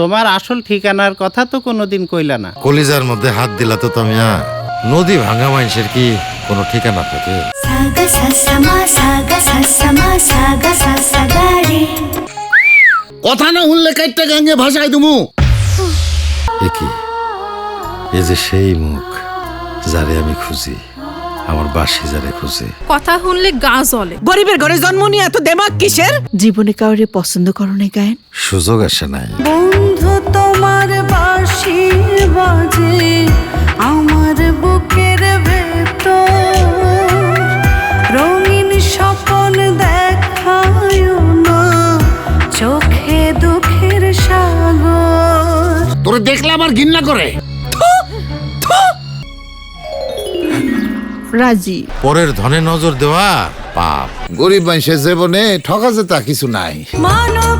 তোমার আসল ঠিকানার কথা তো কোনোদিন কইলা না। কলিজার মধ্যে হাত দিলা তো তামিয়া নদী ভাঙা মানুষের কি কোনো ঠিকানা থাকে? কথা না শুনলে কাইটটা গাঙ্গে ভাষায় দুমু। এ কি? এ যে সেই মুখ যারে আমি খুঁজি আমার বাসি যারে খুঁজে। কথা শুনলে গা জ্বলে। গরিবের ঘরে জন্ম নিয়ে এত দেমাগ কিসের? জীবনে কাউরে পছন্দ করো নাই গায়েন। সুযোগ আসে নাই। বন্ধু তোমার বাঁশি বাজে আমার বুকের ভেতর। রঙিন স্বপন দেখায় না চোখে দুঃখের সাগর। তোরে দেখলে আমার ঘৃণা করে। রাজি। পরের ধনে নজর দেওয়া পাপ। গরিব মানুষের জীবনে ঠকাছে তা কিছু নাই। মানব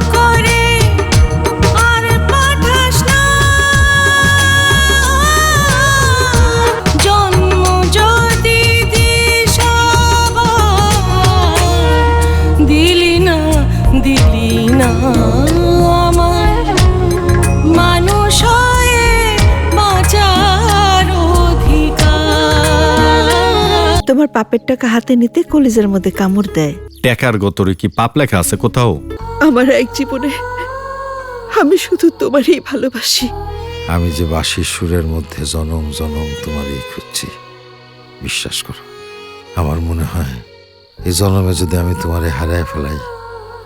দিলি না আমার মানুষ বাঁচার অধিকার। তোমার পাপের টাকা হাতে নিতে কলিজার মধ্যে কামড় দেয়। টেকার গতরে কি পাপ লেখা আছে কোথাও? আমার এক জীবনে আমি শুধু তোমারই ভালোবাসি। আমি যে বাসির সুরের মধ্যে জনম জনম তোমারই খুঁজছি। বিশ্বাস করো আমার মনে হয় এই জনমে যদি আমি তোমারে হারায় ফেলাই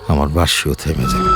আমার বাসিও থেমে যাবে